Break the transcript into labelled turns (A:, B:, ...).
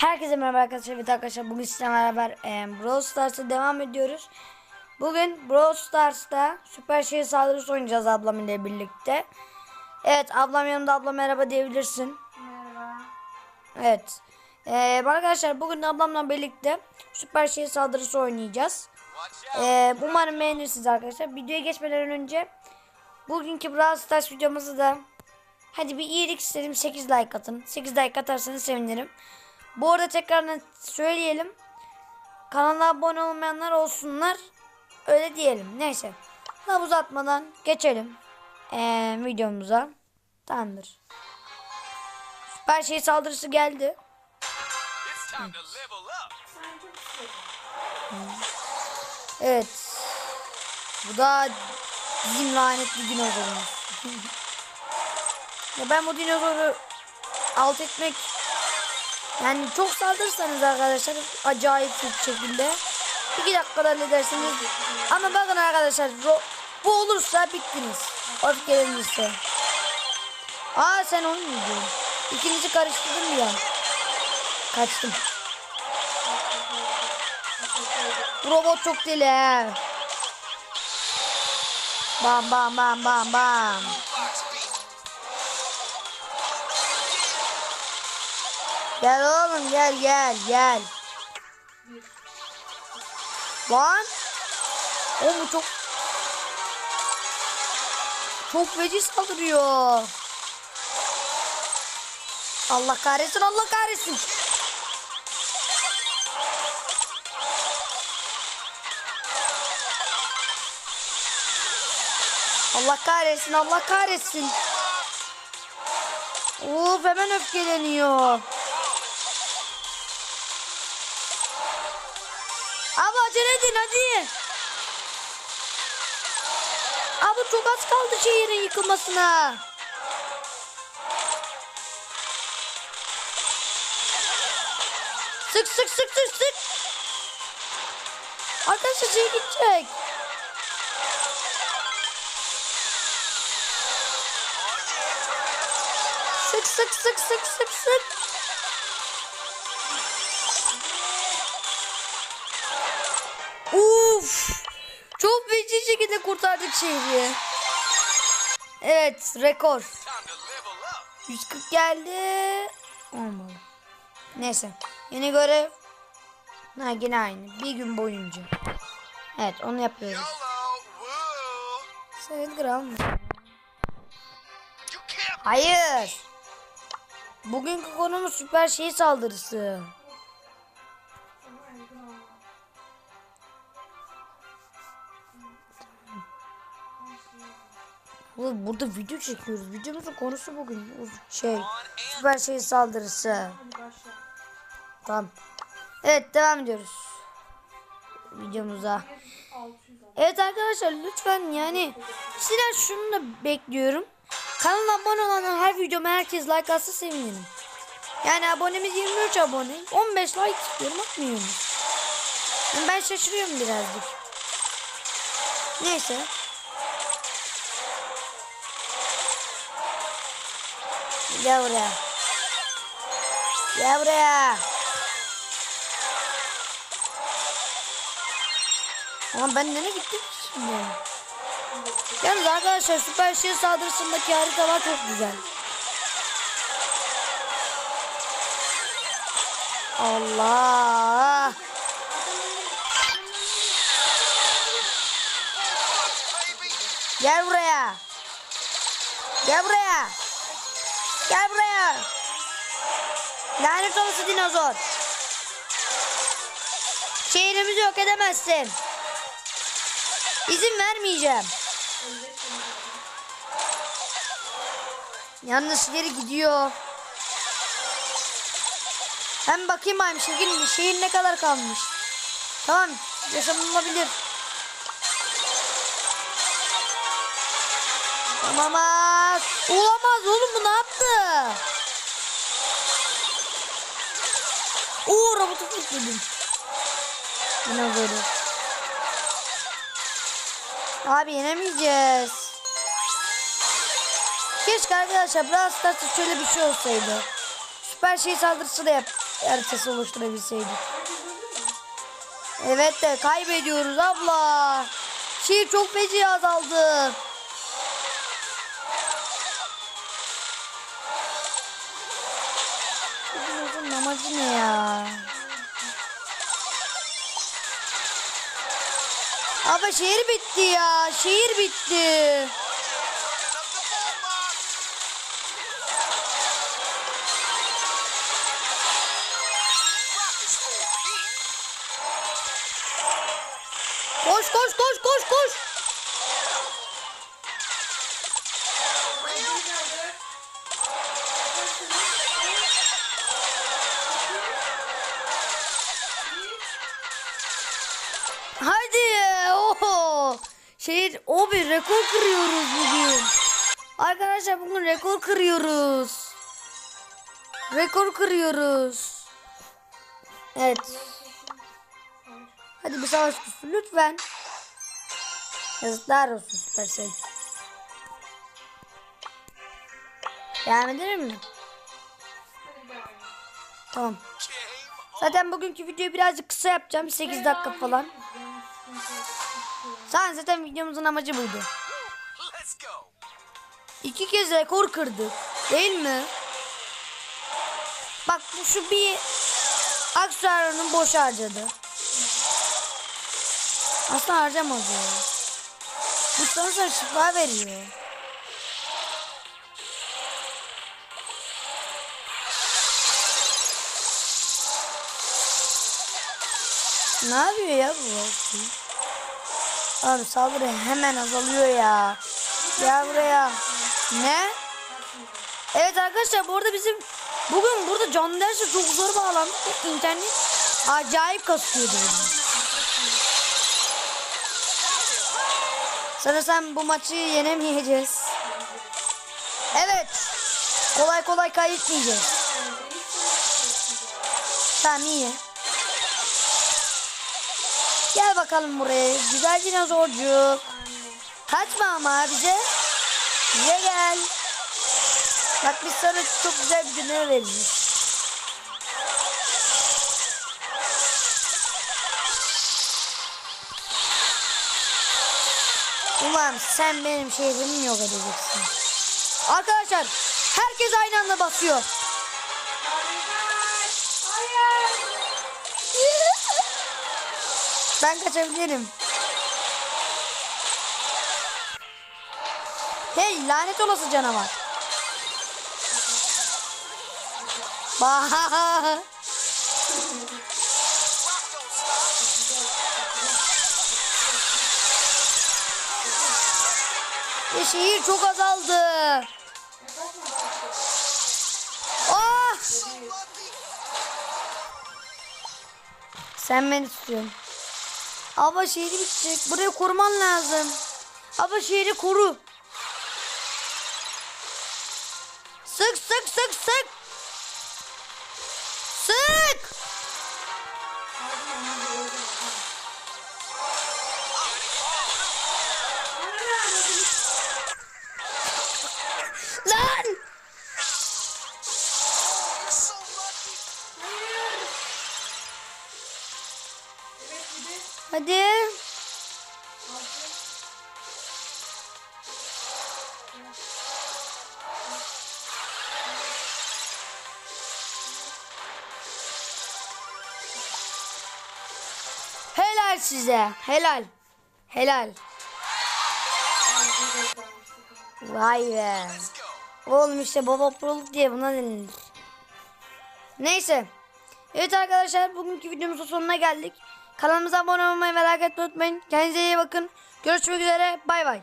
A: Herkese merhaba arkadaşlar. Evet arkadaşlar bugün sizlerle beraber e, Brawl Stars'a devam ediyoruz. Bugün Brawl Stars'ta süper şehir saldırısı oynayacağız ablam ile birlikte. Evet ablam yanımda abla merhaba diyebilirsin.
B: Merhaba.
A: Evet. E, arkadaşlar bugün ablamla birlikte süper şehir saldırısı oynayacağız. E, umarım beğenirsiniz arkadaşlar. Videoya geçmeden önce bugünkü Brawl Stars videomuzu da hadi bir iyilik istedim 8 like atın. 8 like atarsanız sevinirim. Bu arada tekrardan söyleyelim. Kanala abone olmayanlar olsunlar. Öyle diyelim. Neyse. Laf uzatmadan geçelim. Ee, videomuza. Tamamdır. Süper şey saldırısı geldi. Evet. Bu da bizim lanetli dinozorumuz. ya ben bu dinozoru alt etmek yani çok saldırırsanız arkadaşlar acayip bir şekilde 2 dakikada halledersiniz. Ama bakın arkadaşlar bu olursa bittiniz. Öfkelenirse. Aa sen onu mu diyorsun? İkinizi karıştırdım ya. Kaçtım. Bu robot çok deli he. Bam bam bam bam bam. Gel oğlum gel gel gel. Lan. O mu çok çok feci saldırıyor. Allah kahretsin Allah kahretsin. Allah kahretsin Allah kahretsin. Uf hemen öfkeleniyor. Abi acele edin hadi. Abi çok az kaldı şehrin yıkılmasına. Sık sık sık sık sık. Arkadaşlar şey gidecek. Sık sık sık sık sık sık. Feci şekilde kurtardık şehri. Evet, rekor.
C: Time to level up.
A: 140 geldi. Olmadı. Neyse. Yeni görev. Ha yine aynı. Bir gün boyunca. Evet onu yapıyoruz. Alma.
C: You can't.
A: Hayır. Bugünkü konumuz süper şey saldırısı. Oğlum burada video çekiyoruz. Videomuzun konusu bugün şey süper şey saldırısı. Tamam. Evet devam ediyoruz. Videomuza.
B: 600 al.
A: Evet arkadaşlar lütfen yani sizden şunu da bekliyorum. Kanala abone olan her videoma herkes like atsa sevinirim. Yani abonemiz 23 abone. 15 like istiyorum atmıyorsunuz. Yani ben şaşırıyorum birazcık. Neyse. Gel buraya. Gel buraya. Ama ben nereye gittim şimdi? Yalnız arkadaşlar süper şey saldırısındaki haritalar çok güzel. Allah. Gel buraya. Gel buraya. Gel buraya. Lanet olası dinozor. Şehrimizi yok edemezsin. İzin vermeyeceğim. Yalnız ileri gidiyor. Hem bakayım bayım şehir, şehir ne kadar kalmış. Tamam yaşanılabilir. Olamaz. Oğlum bu ne yaptı? Oo robotu fırladım. Yine böyle. Abi yenemeyeceğiz. Keşke arkadaşlar Brawl Stars'ta şöyle bir şey olsaydı. Süper şey saldırısı da yap haritası oluşturabilseydik. Evet de kaybediyoruz abla. Şehir çok feci azaldı. Amacı ne ya? Abi şehir bitti ya. Şehir bitti. Koş koş koş koş Şehir o bir rekor kırıyoruz bugün. Arkadaşlar bugün rekor kırıyoruz. Rekor kırıyoruz. Evet. Hadi bir savaş kutusu lütfen. Yazıklar olsun Supercell. Devam edelim mi? Tamam. Zaten bugünkü videoyu birazcık kısa yapacağım. 8 dakika falan. Zaten zaten videomuzun amacı buydu. İki kez rekor kırdık. Değil mi? Bak bu şu bir Aksuar'ın boş harcadı. Aslında harcamaz ya. Bu sana sonra şifa veriyor. Ne yapıyor ya bu? Abi saldırı hemen azalıyor ya. Ya buraya. Ne? Evet arkadaşlar bu arada bizim bugün burada canlı derse çok zor bağlandık. ve İnternet acayip kasıyordu. Sanırsam bu maçı yenemeyeceğiz. Evet. Kolay kolay kaybetmeyeceğiz. Tamam iyi. Gel bakalım buraya. Güzel dinozorcuk. Kaçma ama bize. Bize gel. Bak biz sana çok güzel bir dinle veririz. Ulan sen benim şehrimi yok edeceksin. Arkadaşlar herkes aynı anda basıyor. Ben kaçabilirim. Hey lanet olası canavar. Bah. Ve şehir çok azaldı. Ah! Sen beni tutuyorsun. Abla şehri bitecek. Burayı koruman lazım. Abla şehri koru. Sık sık Hadi. Helal size. Helal. Helal. Vay be. Oğlum işte baba proluk diye buna denilir. Neyse. Evet arkadaşlar bugünkü videomuzun sonuna geldik. Kanalımıza abone olmayı ve etmeyi unutmayın. Kendinize iyi bakın. Görüşmek üzere. Bay bay.